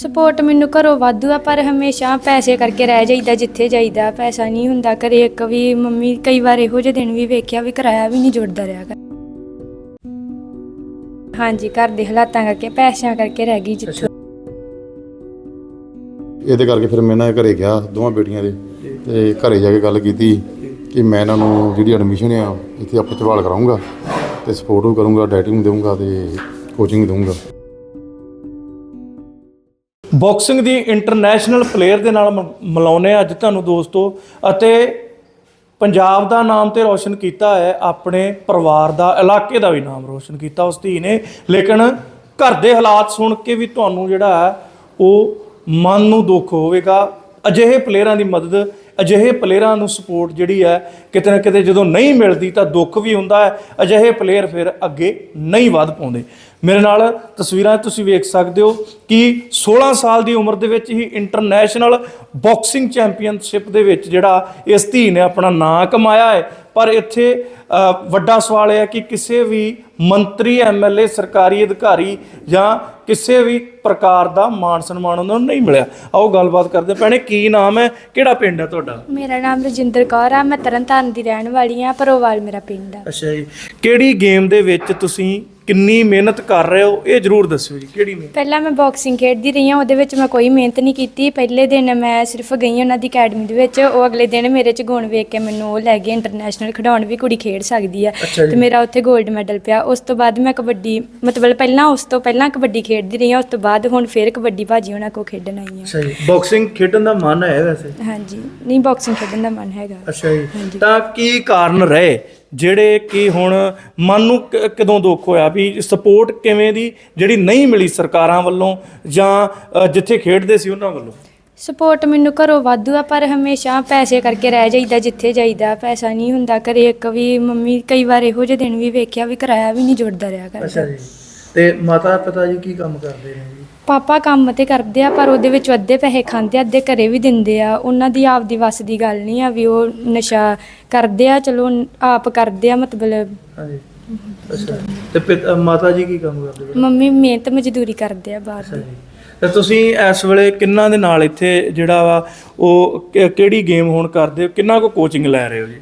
Support ਮੈਨੂੰ ਘਰੋਂ ਵਾਧੂ ਆ, ਪਰ ਹਮੇਸ਼ਾ ਪੈਸੇ ਕਰਕੇ ਰਹਿ ਜਾਈਦਾ, ਜਿੱਥੇ ਜਾਈਦਾ। ਪੈਸਾ ਨਹੀਂ ਹੁੰਦਾ ਘਰੇ। ਇੱਕ ਵੀ ਮੰਮੀ ਕਈ ਵਾਰ ਇਹੋ ਜਿਹੇ ਦਿਨ ਵੀ ਵੇਖਿਆ ਵੀ ਕਿਰਾਇਆ ਵੀ ਨਹੀਂ ਜੁੜਦਾ ਰਿਹਾ ਕਰ ਹਾਂਜੀ, ਘਰ ਦੇ ਹਾਲਾਤਾਂ ਕਰਕੇ, ਪੈਸਿਆਂ ਕਰਕੇ ਰਹਿ ਗਈ ਜਿੱਥੋਂ। ਇਹਦੇ ਕਰਕੇ ਫਿਰ ਮੈਂ ਇਹਨਾਂ ਦੇ ਘਰੇ ਗਿਆ, ਦੋਵਾਂ ਬੇਟੀਆਂ ਦੇ। ਤੇ ਘਰੇ ਜਾ ਕੇ ਗੱਲ ਕੀਤੀ ਕਿ ਮੈਂ ਇਹਨਾਂ ਨੂੰ ਜਿਹੜੀ ਐਡਮਿਸ਼ਨ ਆ, ਇੱਥੇ ਆਪੇ ਚਵਾਲ ਕਰਾਉਂਗਾ ਤੇ ਸਪੋਰਟ ਵੀ ਕਰੂੰਗਾ ਡਾਈਟਿੰਗ ਦੇਵਾਂਗਾ ਤੇ ਕੋਚਿੰਗ ਦੇਵਾਂਗਾ ਬਾਕਸਿੰਗ ਦੀ ਇੰਟਰਨੈਸ਼ਨਲ ਪਲੇਅਰ ਦੇ ਨਾਲ ਮ- ਮਿਲਾਉਂਦੇ ਹਾਂ ਅੱਜ ਤੁਹਾਨੂੰ ਦੋਸਤੋ ਅਤੇ ਪੰਜਾਬ ਦਾ ਨਾਮ ਤੇ ਰੋਸ਼ਨ ਕੀਤਾ ਹੈ, ਆਪਣੇ ਪਰਿਵਾਰ ਦਾ, ਇਲਾਕੇ ਦਾ ਵੀ ਨਾਮ ਰੋਸ਼ਨ ਕੀਤਾ ਉਸ ਧੀ ਨੇ। ਲੇਕਿਨ ਘਰ ਦੇ ਹਾਲਾਤ ਸੁਣ ਕੇ ਵੀ ਤੁਹਾਨੂੰ ਜਿਹੜਾ ਹੈ, ਉਹ ਮਨ ਨੂੰ ਦੁੱਖ ਹੋਵੇਗਾ। ਅਜਿਹੇ ਪਲੇਅਰਾਂ ਦੀ ਮਦਦ, ਅਜਿਹੇ ਪਲੇਅਰਾਂ ਨੂੰ ਸਪੋਰਟ ਜਿਹੜੀ ਹੈ, ਕਿਤੇ ਨਾ ਕਿਤੇ ਜਦੋਂ ਨਹੀਂ ਮਿਲਦੀ ਤਾਂ ਦੁੱਖ ਵੀ ਹੁੰਦਾ ਹੈ। ਅਜਿਹੇ ਪਲੇਅਰ ਫਿਰ ਅੱਗੇ ਨਹੀਂ ਵੱਧ ਪਾਉਂਦੇ। ਮੇਰੇ ਨਾਲ ਤਸਵੀਰਾਂ ਤੁਸੀਂ ਵੇਖ ਸਕਦੇ ਹੋ ਕਿ 16 ਸਾਲ ਦੀ ਉਮਰ ਦੇ ਵਿੱਚ ਹੀ ਇੰਟਰਨੈਸ਼ਨਲ ਬਾਕਸਿੰਗ ਚੈਂਪੀਅਨਸ਼ਿਪ ਦੇ ਵਿੱਚ ਜਿਹੜਾ ਇਸ ਧੀ ਨੇ ਆਪਣਾ ਨਾਂ ਕਮਾਇਆ ਹੈ। ਪਰ ਇੱਥੇ ਵੱਡਾ ਸਵਾਲ ਇਹ ਹੈ ਕਿ ਕਿਸੇ ਵੀ ਮੰਤਰੀ ਐਮਐਲਏ ਸਰਕਾਰੀ ਅਧਿਕਾਰੀ ਜਾਂ ਕਿਸੇ ਵੀ ਪ੍ਰਕਾਰ ਦਾ ਮਾਣ ਸਨਮਾਨ ਉਹਨਾਂ ਨੂੰ ਨਹੀਂ ਮਿਲਿਆ। ਆਓ ਗੱਲਬਾਤ ਕਰਦੇ। ਭੈਣੇ ਕੀ ਨਾਮ ਹੈ? ਕਿਹੜਾ ਪਿੰਡ ਹੈ ਤੁਹਾਡਾ? ਮੇਰਾ ਨਾਮ ਰਜਿੰਦਰ ਕੌਰ ਆ। ਮੈਂ ਤਰਨਤਾਰਨ ਦੀ ਰਹਿਣ ਵਾਲੀ ਆ ਪਰੋਵਾਲ ਮੇਰਾ ਪਿੰਡ ਆ। ਅੱਛਾ ਜੀ। ਕਿਹੜੀ ਗੇਮ ਦੇ ਵਿੱਚ ਤੁਸੀਂ ਕਿੰਨੀ ਮਿਹਨਤ ਕਰ ਰਹੇ ਹੋ ਇਹ ਜਰੂਰ ਦੱਸਿਓ ਜੀ ਕਿਹੜੀ ਮਿਹਨਤ? ਪਹਿਲਾਂ ਮੈਂ ਬਾਕਸਿੰਗ ਖੇਡਦੀ ਰਹੀ ਹਾਂ ਉਹਦੇ ਵਿੱਚ ਮੈਂ ਕੋਈ ਮਿਹਨਤ ਨਹੀਂ ਕੀਤੀ। ਪਹਿਲੇ ਦਿਨ ਮੈਂ ਸਿਰਫ ਗਈ ਉਹਨਾਂ ਦੀ ਅਕੈਡਮੀ ਦੇ ਵਿੱਚ ਉਹ ਅਗਲੇ ਦਿਨ ਮੇਰੇ ਚ ਗੁਣ ਵੇਖ ਕੇ ਮੈਨੂੰ ਉਹ ਲੈ ਗਏ ਇੰਟਰਨੈਸ਼ਨਲ ਖਿਡਾਉਣ ਵੀ ਕੁੜੀ ਖੇਡ ਸਕਦੀ ਆ। ਤੇ ਮੇਰਾ ਉੱਥੇ 골ਡ ਮੈਡਲ ਪਿਆ। ਉਸ ਤੋਂ ਬਾਅਦ ਮੈਂ ਕਬੱਡੀ ਮਤਲਬ ਪਹਿਲਾਂ ਉਸ ਤੋਂ ਪਹਿਲਾਂ ਕਬੱਡੀ ਖੇਡਦੀ ਰਹੀ ਹਾਂ ਉਸ ਤੋਂ ਬਾਅਦ ਹੁਣ ਫੇਰ ਕਬੱਡੀ ਭਾਜੀ ਉਹਨਾਂ ਕੋ ਖੇਡਣ ਆਈ ਹਾਂ। ਅੱਛਾ ਜੀ। ਬਾਕਸਿੰਗ ਖੇਡਣ ਦਾ ਮਨ ਹੈ ਵੈਸੇ? ਹਾਂਜੀ। ਨਹੀਂ ਬਾਕਸਿੰਗ ਖੇਡਣ ਦਾ ਮਨ ਹੈਗਾ। ਅੱਛਾ ਜੀ। ਤਾਂ ਕੀ ਕਾਰਨ ਰਹੇ? ਜਿਹੜੇ ਕਿ ਹੁਣ ਮਨ ਨੂੰ ਕਦੋਂ ਦੁੱਖ ਹੋਇਆ ਵੀ ਸਪੋਰਟ ਕਿਵੇਂ ਦੀ ਜਿਹੜੀ ਨਹੀਂ ਮਿਲੀ ਸਰਕਾਰਾਂ ਵੱਲੋਂ ਜਾਂ ਜਿੱਥੇ ਖੇਡਦੇ ਸੀ ਉਹਨਾਂ ਵੱਲੋਂ? ਸਪੋਰਟ ਮੈਨੂੰ ਘਰੋਂ ਵਾਧੂ ਆ ਪਰ ਹਮੇਸ਼ਾ ਪੈਸੇ ਕਰਕੇ ਰਹਿ ਜਾਈਦਾ ਜਿੱਥੇ ਜਾਈਦਾ। ਪੈਸਾ ਨਹੀਂ ਹੁੰਦਾ ਘਰੇ ਇੱਕ ਵੀ ਮੰਮੀ ਕਈ ਵਾਰ ਇਹੋ ਜਿਹੇ ਦਿਨ ਵੀ ਵੇਖਿਆ ਵੀ ਕਿਰਾਇਆ ਵੀ ਨਹੀਂ ਜੁੜਦਾ ਰਿਹਾ ਕਰਦਾ ਜੀ। ਤੇ ਮਾਤਾ ਪਿਤਾ ਜੀ ਕੀ ਕੰਮ ਕਰਦੇ ਨੇ ਜੀ? ਪਾਪਾ ਕੰਮ ਤੇ ਕਰਦੇ ਆ ਪਰ ਉਹਦੇ ਵਿੱਚ ਅੱਧੇ ਪੈਸੇ ਖਾਂਦੇ ਆ ਅੱਧੇ ਘਰੇ ਵੀ ਦਿੰਦੇ ਆ। ਉਹਨਾਂ ਦੀ ਆਪਦੀ ਵੱਸ ਦੀ ਗੱਲ ਨਹੀਂ ਆ ਵੀ ਉਹ ਨਸ਼ਾ ਕਰਦੇ ਆ ਚਲੋ ਆਪ ਕਰਦੇ ਆ ਮਤਲਬ ਹਾਂਜੀ। ਅੱਛਾ। ਤੇ ਪਿਤਾ ਮਾਤਾ ਜੀ ਕੀ ਕੰਮ ਕਰਦੇ ਨੇ? ਮੰਮੀ ਮਿਹਨਤ ਮਜ਼ਦੂਰੀ ਕਰਦੇ ਆ ਬਾਹਰ ਅੱਛਾ ਦੀ ਜੀ। ਤੇ ਤੁਸੀਂ ਇਸ ਵੇਲੇ ਕਿੰਨਾ ਦੇ ਨਾਲ ਇੱਥੇ ਜਿਹੜਾ ਵਾ ਉਹ ਕਿ- ਕਿਹੜੀ ਗੇਮ ਹੁਣ ਕਰਦੇ ਹੋ? ਕਿੰਨਾ ਕੋ ਕੋਚਿੰਗ ਲੈ ਰਹੇ ਹੋ ਜੀ?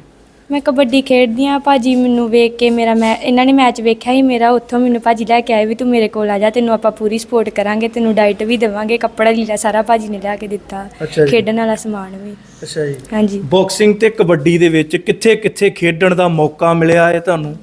ਮੈਂ ਕਬੱਡੀ ਖੇਡਦੀ ਆ ਭਾਜੀ ਮੈਨੂੰ ਵੇਖ ਕੇ ਮੇਰਾ ਮੈਂ ਇਹਨਾਂ ਨੇ ਮੈਚ ਵੇਖਿਆ ਹੀ ਮੇਰਾ ਉੱਥੋਂ ਮੈਨੂੰ ਭਾਜੀ ਲੈ ਕੇ ਆਏ ਵੀ ਤੂੰ ਮੇਰੇ ਕੋਲ ਆ ਜਾ ਤੈਨੂੰ ਆਪਾਂ ਪੂਰੀ ਸਪੋਰਟ ਕਰਾਂਗੇ ਤੈਨੂੰ ਡਾਈਟ ਵੀ ਦੇਵਾਂਗੇ ਕੱਪੜਾ ਲੀੜਾ ਸਾਰਾ ਭਾਜੀ ਨੇ ਲਿਆ ਕੇ ਦਿੱਤਾ ਅੱਛਾ ਜੀ। ਖੇਡਣ ਵਾਲਾ ਸਮਾਨ ਵੀ। ਅੱਛਾ ਜੀ। ਹਾਂਜੀ। ਬਾਕਸਿੰਗ ਤੇ ਕਬੱਡੀ ਦੇ ਵਿੱਚ ਕਿੱਥੇ ਕਿੱਥੇ ਖੇਡਣ ਦਾ ਮੌਕਾ ਮਿਲਿਆ ਹੈ ਤੁਹਾਨੂੰ?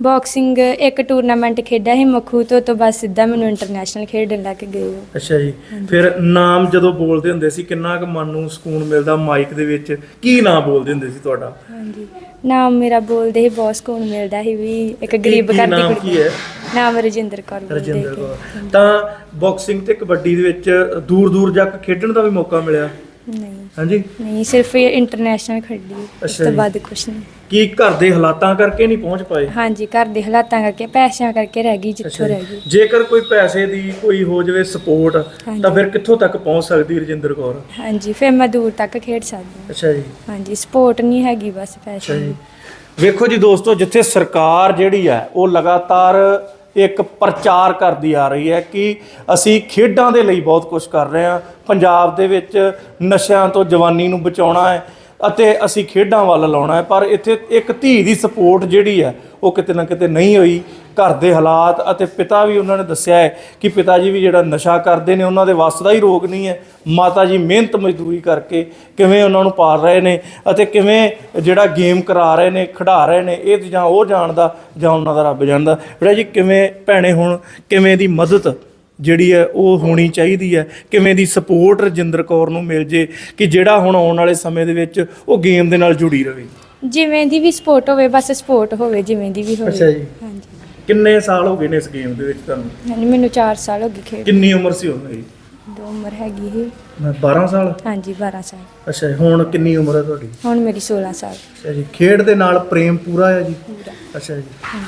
ਬਾਕਸਿੰਗ ਇੱਕ ਟੂਰਨਾਮੈਂਟ ਖੇਡਿਆ ਸੀ ਮਖੂ ਤੋਂ ਤੋਂ ਬਸ ਸਿੱਧਾ ਮੈਨੂੰ ਇੰਟਰਨੈਸ਼ਨਲ ਖੇਡਣ ਲੈ ਕੇ ਗਏ ਅੱਛਾ ਜੀ। ਫਿਰ ਨਾਮ ਜਦੋਂ ਬੋਲਦੇ ਹੁੰਦੇ ਸੀ ਕਿੰਨਾ ਕੁ ਮਨ ਨੂੰ ਸਕੂਨ ਮਿਲਦਾ ਮਾਈਕ ਦੇ ਵਿੱਚ? ਕੀ ਨਾਮ ਬੋਲਦੇ ਹੁੰਦੇ ਸੀ ਤੁਹਾਡਾ? ਹਾਂਜੀ। ਨਾਮ ਮੇਰਾ ਬੋਲਦੇ ਹੀ ਬਹੁਤ ਸਕੂਨ ਮਿਲਦਾ ਸੀ ਵੀ ਇੱਕ ਗਰੀਬ ਘਰ ਦੀ ਨਾਮ ਕੁੜੀ ਕੀ ਹੈ? ਨਾਮ ਰਜਿੰਦਰ ਕੌਰ ਬੋਲਦੇ ਰਜਿੰਦਰ ਸੀ। ਕੌਰ। ਤਾਂ ਬਾਕਸਿੰਗ ਤੇ ਕਬੱਡੀ ਦੇ ਵਿੱਚ ਦੂਰ ਦੂਰ ਜਾ ਕੇ ਖੇਡਣ ਦਾ ਵੀ ਮੌਕਾ ਮਿਲਿਆ? ਨਹੀਂ। ਹਾਂਜੀ? ਨਹੀਂ ਸਿਰਫ ਇੰਟਰਨੈਸ਼ਨਲ ਖੇਡੀ ਉਸ ਅੱਛਾ ਤੋਂ ਜੀ। ਬਾਅਦ ਕੁਛ ਨਹੀਂ। ਕੀ ਘਰ ਦੇ ਹਾਲਾਤਾਂ ਕਰਕੇ ਨਹੀਂ ਪਹੁੰਚ ਪਾਏ? ਹਾਂਜੀ ਘਰ ਦੇ ਹਾਲਾਤਾਂ ਕਰਕੇ ਪੈਸਿਆਂ ਕਰਕੇ ਰਹਿ ਗਈ ਜਿੱਥੋਂ ਰਹਿ ਗਈ। ਜੇਕਰ ਕੋਈ ਪੈਸੇ ਦੀ ਕੋਈ ਹੋ ਜਾਵੇ ਸਪੋਰਟ ਹਾਂਜੀ। ਤਾਂ ਫਿਰ ਕਿੱਥੋਂ ਤੱਕ ਪਹੁੰਚ ਸਕਦੀ ਰਜਿੰਦਰ ਕੌਰ? ਹਾਂਜੀ ਫਿਰ ਮੈਂ ਦੂਰ ਤੱਕ ਖੇਡ ਸਕਦੀ ਹਾਂ। ਅੱਛਾ ਜੀ। ਹਾਂਜੀ ਸਪੋਰਟ ਨਹੀਂ ਹੈਗੀ ਬਸ ਅੱਛਾ ਪੈਸੇ ਜੀ ਵੇਖੋ ਜੀ ਦੋਸਤੋ ਜਿੱਥੇ ਸਰਕਾਰ ਜਿਹੜੀ ਹੈ ਉਹ ਲਗਾਤਾਰ ਇੱਕ ਪ੍ਰਚਾਰ ਕਰਦੀ ਆ ਰਹੀ ਹੈ ਕਿ ਅਸੀਂ ਖੇਡਾਂ ਦੇ ਲਈ ਬਹੁਤ ਕੁਝ ਕਰ ਰਹੇ ਹਾਂ। ਪੰਜਾਬ ਦੇ ਵਿੱਚ ਨਸ਼ਿਆਂ ਤੋਂ ਜਵਾਨੀ ਨੂੰ ਬਚਾਉਣਾ ਹੈ। ਅਤੇ ਅਸੀਂ ਖੇਡਾਂ ਵੱਲ ਲਾਉਣਾ ਹੈ, ਪਰ ਇੱਥੇ ਇੱਕ ਧੀ ਦੀ ਸਪੋਰਟ ਜਿਹੜੀ ਹੈ, ਉਹ ਕਿਤੇ ਨਾ ਕਿਤੇ ਨਹੀਂ ਹੋਈ। ਘਰ ਦੇ ਹਾਲਾਤ ਅਤੇ ਪਿਤਾ ਵੀ ਉਹਨਾਂ ਨੇ ਦੱਸਿਆ ਹੈ ਕਿ ਪਿਤਾ ਜੀ ਵੀ ਜਿਹੜਾ ਨਸ਼ਾ ਕਰਦੇ ਨੇ, ਉਹਨਾਂ ਦੇ ਵੱਸ ਦਾ ਹੀ ਰੋਗ ਨਹੀਂ ਹੈ। ਮਾਤਾ ਜੀ ਮਿਹਨਤ ਮਜ਼ਦੂਰੀ ਕਰਕੇ ਕਿਵੇਂ ਉਹਨਾਂ ਨੂੰ ਪਾਲ ਰਹੇ ਨੇ ਅਤੇ ਕਿਵੇਂ ਜਿਹੜਾ ਗੇਮ ਕਰਾ ਰਹੇ ਨੇ, ਖਿਡਾ ਰਹੇ ਨੇ, ਇਹ ਜਾਂ ਉਹ ਜਾਣਦਾ ਜਾਂ ਉਹਨਾਂ ਦਾ ਰੱਬ ਜਾਣਦਾ। ਜਿਹੜਾ ਜੀ, ਕਿਵੇਂ ਭੈਣੇ ਹੁਣ, ਕਿਵੇਂ ਦੀ ਮਦਦ ਜਿਹੜੀ ਹੈ ਉਹ ਹੋਣੀ ਚਾਹੀਦੀ ਹੈ। ਕਿਵੇਂ ਦੀ ਸਪੋਰਟ ਰਜਿੰਦਰ ਕੌਰ ਨੂੰ ਮਿਲ ਜੇ ਕਿ ਜਿਹੜਾ ਹੁਣ ਆਉਣ ਵਾਲੇ ਸਮੇਂ ਦੇ ਵਿੱਚ ਉਹ ਗੇਮ ਦੇ ਨਾਲ ਜੁੜੀ ਰਹੇ ਜਿਵੇਂ ਦੀ ਵੀ ਸਪੋਰਟ ਹੋਵੇ ਬਸ ਸਪੋਰਟ ਹੋਵੇ ਜਿਵੇਂ ਦੀ ਵੀ ਹੋਵੇ। ਅੱਛਾ ਜੀ। ਹਾਂਜੀ। ਕਿੰਨੇ ਸਾਲ ਹੋ ਗਏ ਨੇ ਇਸ ਗੇਮ ਦੇ ਵਿੱਚ ਤੁਹਾਨੂੰ? ਹਾਂਜੀ ਮੈਨੂੰ 4 ਸਾਲ ਹੋ ਗਏ ਖੇਡ ਕਿੰਨੀ ਉਮਰ ਸੀ ਉਹਨਾਂ ਦੀ ਦੋ ਉਮਰ ਹੈਗੀ ਸੀ। 12 ਸਾਲ? ਹਾਂਜੀ 12 ਸਾਲ। ਅੱਛਾ ਜੀ, ਹੁਣ ਕਿੰਨੀ ਉਮਰ ਹੈ ਤੁਹਾਡੀ? ਹੁਣ ਮੇਰੀ 16 ਸਾਲ। ਅੱਛਾ ਜੀ ਖੇਡ ਦੇ ਨਾਲ ਪ੍ਰੇਮ ਪੂਰਾ ਹੈ ਜੀ? ਪੂਰਾ। ਅੱਛਾ ਜੀ।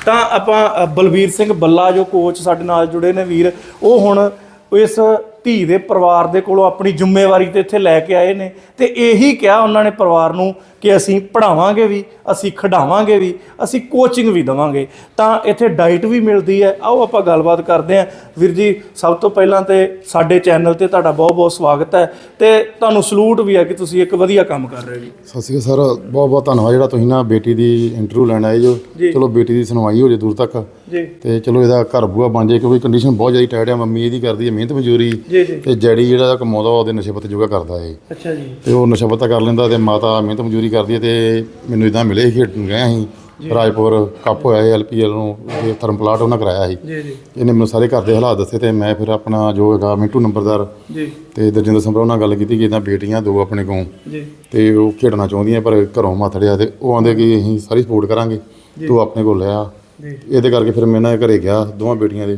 ਤਾਂ ਆਪਾਂ ਅ, ਬਲਵੀਰ ਸਿੰਘ ਬੱਲਾ ਜੋ ਕੋਚ ਸਾਡੇ ਨਾਲ ਜੁੜੇ ਨੇ ਵੀਰ ਉਹ ਹੁਣ ਇਸ ਧੀ ਦੇ ਪਰਿਵਾਰ ਦੇ ਕੋਲੋਂ ਆਪਣੀ ਜ਼ਿੰਮੇਵਾਰੀ ਤੇ ਇੱਥੇ ਲੈ ਕੇ ਆਏ ਨੇ ਤੇ ਇਹੀ ਕਿਹਾ ਉਹਨਾਂ ਨੇ ਪਰਿਵਾਰ ਨੂੰ ਕਿ ਅਸੀਂ ਪੜ੍ਹਾਵਾਂਗੇ ਵੀ ਅਸੀਂ ਖਿਡਾਵਾਂਗੇ ਵੀ ਅਸੀਂ ਕੋਚਿੰਗ ਵੀ ਦਵਾਂਗੇ। ਤਾਂ ਇੱਥੇ ਡਾਈਟ ਵੀ ਮਿਲਦੀ ਹੈ। ਆਓ ਆਪਾਂ ਗੱਲਬਾਤ ਕਰਦੇ ਹਾਂ। ਵੀਰ ਜੀ ਸਭ ਤੋਂ ਪਹਿਲਾਂ ਤੇ ਸਾਡੇ ਚੈਨਲ ਤੇ ਤੁਹਾਡਾ ਬਹੁਤ ਬਹੁਤ ਸਵਾਗਤ ਹੈ ਤੇ ਤੁਹਾਨੂੰ ਸਲੂਟ ਵੀ ਹੈ ਕਿ ਤੁਸੀਂ ਇੱਕ ਵਧੀਆ ਕੰਮ ਕਰ ਰਹੇ ਹੋ ਜੀ। ਸਤਿ ਸ਼੍ਰੀ ਅਕਾਲ ਸਰ ਬਹੁਤ ਬਹੁਤ ਧੰਨਵਾਦ। ਜਿਹੜਾ ਤੁਸੀਂ ਨਾ ਬੇਟੀ ਦੀ ਇੰਟਰਵਿਊ ਲੈਣ ਆਏ ਜੋ ਜੀ। ਚਲੋ ਬੇਟੀ ਦੀ ਸੁਣਵਾਈ ਹੋ ਜੇ ਦੂਰ ਤੱਕ। ਜੀ। ਤੇ ਚਲੋ ਇਹਦਾ ਘਰ ਬੂਆ ਬਣ ਜਾਏ ਕਿਉਂਕਿ ਕੰਡੀਸ਼ਨ ਬਹੁਤ ਜ਼ਿਆਦਾ ਟਾਈਟ ਆ। ਮੰਮੀ ਇਹਦੀ ਕਰਦੀ ਹੈ ਮਿਹਨਤ ਮਜ਼ਦੂਰੀ। ਜੀ ਜੀ। ਤੇ ਜੈਡੀ ਜਿਹੜਾ ਕਮਾਉਂਦਾ ਉਹਦੇ ਨਸ਼ੇ ਪੱਤੇ ਜੋਗਾ ਕਰਦਾ ਹੈ ਅੱਛਾ ਜੀ। ਤੇ ਉਹ ਨਸ਼ਾ ਪੱਤਾ ਕਰ ਲੈਂਦਾ ਤੇ ਮਾਤਾ ਮਿਹਨਤ ਮਜ਼ਦੂਰੀ ਕਰਦੀ ਹੈ ਤੇ ਮੈਨੂੰ ਇਦਾਂ ਮਿਲੇ ਸੀ ਖੇਡਣ ਗਏ ਸੀ ਰਾਜਪੁਰ ਕੱਪ ਹੋਇਆ ਸੀ ਐਲਪੀਐਲ ਨੂੰ ਤੇ ਥਰਮ ਪਲਾਟ ਉਹਨਾਂ ਕਰਾਇਆ ਸੀ। ਜੀ ਜੀ। ਇਹਨੇ ਮੈਨੂੰ ਸਾਰੇ ਘਰ ਦੇ ਹਾਲਾਤ ਦੱਸੇ ਤੇ ਮੈਂ ਫਿਰ ਆਪਣਾ ਜੋ ਹੈਗਾ ਮਿੰਟੂ ਨੰਬਰਦਾਰ ਜੀ। ਤੇ ਦਰਜਿੰਦਰ ਸੰਭਰੋ ਨਾਲ ਗੱਲ ਕੀਤੀ ਕਿ ਇਦਾਂ ਬੇਟੀਆਂ ਦੋ ਆਪਣੇ ਕੋਲ। ਜੀ। ਤੇ ਉਹ ਖੇਡਣਾ ਚਾਹੁੰਦੀਆਂ ਪਰ ਘਰੋਂ ਮਾਥੜਿਆ ਤੇ ਉਹ ਆਂਦੇ ਕਿ ਅਸੀਂ ਸਾਰੀ ਸਪੋਰਟ ਕਰਾਂਗੇ ਤੂੰ ਆਪਣੇ ਕੋਲ ਲੈ ਆ। ਜੀ। ਇਹਦੇ ਕਰਕੇ ਫਿਰ ਮੈਂ ਦੇ ਘਰੇ ਗਿਆ ਦੋਵਾਂ ਬੇਟੀਆਂ ਦੇ।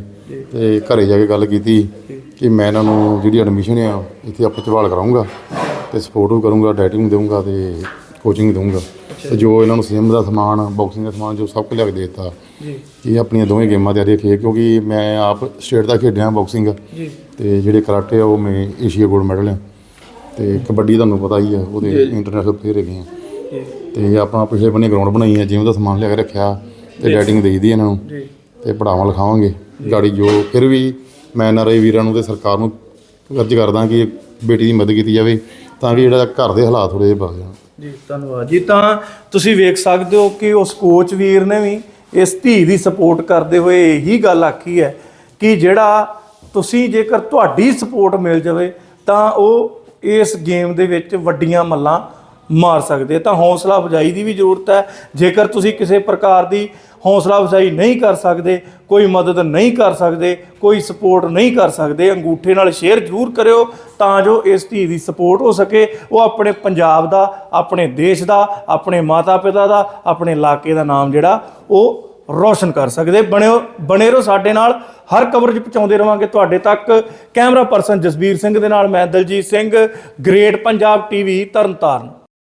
ਤੇ ਘਰੇ ਜਾ ਕੇ ਗੱਲ ਕੀਤੀ ਕਿ ਮੈਂ ਇਹਨਾਂ ਨੂੰ ਜਿਹੜੀ ਐਡਮਿਸ਼ਨ ਆ ਇੱਥੇ ਆਪਾਂ ਚਵਾਲ ਕਰਾਉਂਗਾ ਤੇ ਸਪੋਰਟ ਵੀ ਕਰੂੰਗਾ ਡਾਈਟਿੰਗ ਦੇਵਾਂਗਾ ਤੇ ਕੋਚਿੰਗ ਦੇਵਾਂਗਾ ਤੇ ਜੋ ਇਹਨਾਂ ਨੂੰ ਸਿਮ ਦਾ ਸਮਾਨ ਬਾਕਸਿੰਗ ਦਾ ਸਮਾਨ ਜੋ ਸਭ ਕੁਝ ਲਿਆ ਕੇ ਦੇ ਦਿੱਤਾ ਜੀ। ਇਹ ਆਪਣੀਆਂ ਦੋਵੇਂ ਗੇਮਾਂ ਤਿਆਰੀ ਖੇ ਕਿਉਂਕਿ ਮੈਂ ਆਪ ਸਟੇਟ ਦਾ ਖੇਡਿਆ ਬਾਕਸਿੰਗ ਜੀ। ਤੇ ਜਿਹੜੇ ਕਰਾਟੇ ਆ ਉਹ ਮੈਂ ਏਸ਼ੀਆ ਗੋਲਡ ਮੈਡਲ ਆ। ਤੇ ਕਬੱਡੀ ਤੁਹਾਨੂੰ ਪਤਾ ਹੀ ਆ ਉਹਦੇ ਇੰਟਰਨੈਸ਼ਨਲ ਪਲੇਅਰ ਹੈਗੇ ਆ। ਤੇ ਆਪਾਂ ਪਿਛਲੇ ਬੰਨੇ ਗਰਾਊਂਡ ਬਣਾਈ ਹੈ ਜਿਮ ਦਾ ਸਮਾਨ ਲਿਆ ਕੇ ਰੱਖਿਆ ਤੇ ਡਾਈਟਿੰਗ ਦੇਈਦੀ ਇਹਨਾਂ ਨੂੰ। ਜੀ। ਤੇ ਪੜਾਵਾਂ ਲਿਖਾਵਾਂਗੇ ਗਾੜੀ ਜੋ ਫਿਰ ਵੀ ਮੈਂ ਐਨ ਆਰ ਆਈ ਵੀਰਾਂ ਨੂੰ ਤੇ ਸਰਕਾਰ ਨੂੰ ਅਰਜ਼ ਕਰਦਾ ਕਿ ਬੇਟੀ ਦੀ ਮਦਦ ਕੀਤੀ ਜਾਵੇ ਤਾਂ ਕਿ ਜਿਹੜਾ ਘਰ ਦੇ ਹਾਲਾਤ ਥੋੜੇ ਜਿਹੇ ਬਦਲ ਜਾਣ। ਜੀ, ਧੰਨਵਾਦ। ਜੀ, ਤਾਂ ਤੁਸੀਂ ਵੇਖ ਸਕਦੇ ਹੋ ਕਿ ਉਸ ਕੋਚ ਵੀਰ ਨੇ ਵੀ ਇਸ ਧੀ ਦੀ ਸਪੋਰਟ ਕਰਦੇ ਹੋਏ ਇਹੀ ਗੱਲ ਆਖੀ ਹੈ ਕਿ ਜਿਹੜਾ ਤੁਸੀਂ ਜੇਕਰ ਤੁਹਾਡੀ ਸਪੋਰਟ ਮਿਲ ਜਾਵੇ ਤਾਂ ਉਹ ਇਸ ਗੇਮ ਦੇ ਵਿੱਚ ਵੱਡੀਆਂ ਮੱਲਾਂ ਮਾਰ ਸਕਦੇ ਤਾਂ ਹੌਸਲਾ ਅਫਜ਼ਾਈ ਦੀ ਵੀ ਜ਼ਰੂਰਤ ਹੈ। ਜੇਕਰ ਤੁਸੀਂ ਕਿਸੇ ਪ੍ਰਕਾਰ ਦੀ ਹੌਸਲਾ ਅਫਜ਼ਾਈ ਨਹੀਂ ਕਰ ਸਕਦੇ, ਕੋਈ ਮਦਦ ਨਹੀਂ ਕਰ ਸਕਦੇ, ਕੋਈ ਸਪੋਰਟ ਨਹੀਂ ਕਰ ਸਕਦੇ, ਅੰਗੂਠੇ ਨਾਲ ਸ਼ੇਅਰ ਜ਼ਰੂਰ ਕਰਿਓ ਤਾਂ ਜੋ ਇਸ ਧੀ ਦੀ ਸਪੋਰਟ ਹੋ ਸਕੇ। ਉਹ ਆਪਣੇ ਪੰਜਾਬ ਦਾ, ਆਪਣੇ ਦੇਸ਼ ਦਾ, ਆਪਣੇ ਮਾਤਾ ਪਿਤਾ ਦਾ, ਆਪਣੇ ਇਲਾਕੇ ਦਾ ਨਾਮ ਜਿਹੜਾ, ਉਹ ਰੋਸ਼ਨ ਕਰ ਸਕਦੇ। ਬਣਿਓ, ਬਣੇ ਰਹੋ ਸਾਡੇ ਨਾਲ। ਹਰ ਕਵਰੇਜ ਪਹੁੰਚਾਉਂਦੇ ਰਵਾਂਗੇ ਤੁਹਾਡੇ ਤੱਕ। ਕੈਮਰਾ ਪਰਸਨ ਜਸਬੀਰ ਸਿੰਘ ਦੇ ਨਾਲ ਮੈਂ Daljit Singh. Great Punjab TV Tarn Taran.